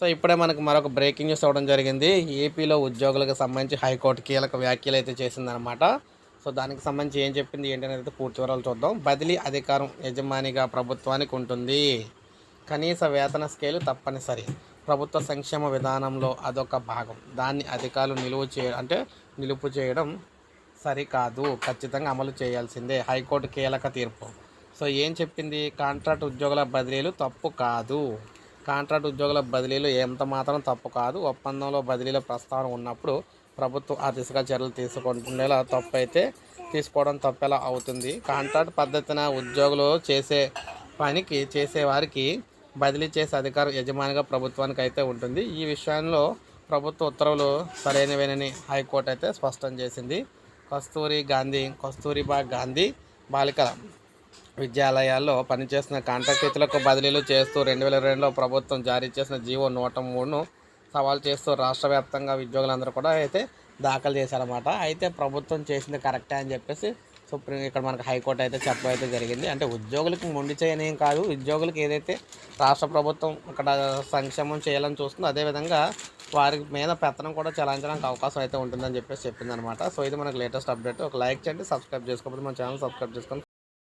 So ఇప్పుడే మనకు మరొక బ్రేకింగ్ న్యూస్ అవ్వడం జరిగింది. ఏపీలో ఉద్యోగులకు సంబంధించి హైకోర్టు కీలక వ్యాఖ్యలు అయితే చేసిందనమాట సో దానికి సంబంధించి ఏం చెప్పింది ఏంటనేది అయితే పూర్తి వివరాలు చూద్దాం. బదిలీ అధికారం యజమానిగా ప్రభుత్వానికి ఉంటుంది. కనీస వేతన స్కేలు తప్పనిసరి. ప్రభుత్వ సంక్షేమ విధానంలో అదొక భాగం. దాన్ని అధికారులు నిలువ చే అంటే నిలుపు చేయడం సరికాదు. ఖచ్చితంగా అమలు చేయాల్సిందే. హైకోర్టు కీలక తీర్పు. సో ఏం చెప్పింది? కాంట్రాక్ట్ ఉద్యోగుల బదిలీలు తప్పు కాదు. కాంట్రాక్ట్ ఉద్యోగుల బదిలీలు ఎంత మాత్రం తప్పు కాదు. ఒప్పందంలో బదిలీల ప్రస్తావన ఉన్నప్పుడు ప్రభుత్వం ఆ దిశగా చర్యలు తీసుకుంటుండేలా తప్పు అయితే తీసుకోవడం తప్పెలా అవుతుంది. కాంట్రాక్ట్ పద్ధతిన ఉద్యోగులు చేసే పనికి చేసేవారికి బదిలీ చేసే అధికారం యజమానిగా ప్రభుత్వానికి అయితే ఉంటుంది. ఈ విషయంలో ప్రభుత్వ ఉత్తర్వులు సరైనవేనని హైకోర్టు అయితే స్పష్టం చేసింది. కస్తూరి గాంధీ కస్తూరిబా గాంధీ బాలికల విద్యాలయాల్లో పనిచేస్తున్న కాంట్రాక్టులకు బదిలీలు చేస్తూ రెండు వేల రెండులో ప్రభుత్వం జారీ చేసిన జీవో నూట మూడును సవాల్ చేస్తూ రాష్ట్ర వ్యాప్తంగా ఉద్యోగులందరూ కూడా అయితే దాఖలు చేశారన్నమాట. అయితే ప్రభుత్వం చేసింది కరెక్టే అని చెప్పేసి సుప్రీం ఇక్కడ మనకు హైకోర్టు అయితే చెప్పడం అయితే జరిగింది. అంటే ఉద్యోగులకు మొండి చేయనేం కాదు. ఉద్యోగులకు ఏదైతే రాష్ట్ర ప్రభుత్వం ఇక్కడ సంక్షేమం చేయాలని చూస్తుందో అదేవిధంగా వారి మీద పెత్తనం కూడా చలాయించడానికి అవకాశం అయితే ఉంటుందని చెప్పేసి చెప్పిందనమాట సో ఇది మనకు లేటెస్ట్ అప్డేట్. ఒక లైక్ చేయండి సబ్స్క్రైబ్ చేసుకోకపోతే మన ఛానల్ సబ్స్క్రైబ్ చేసుకొని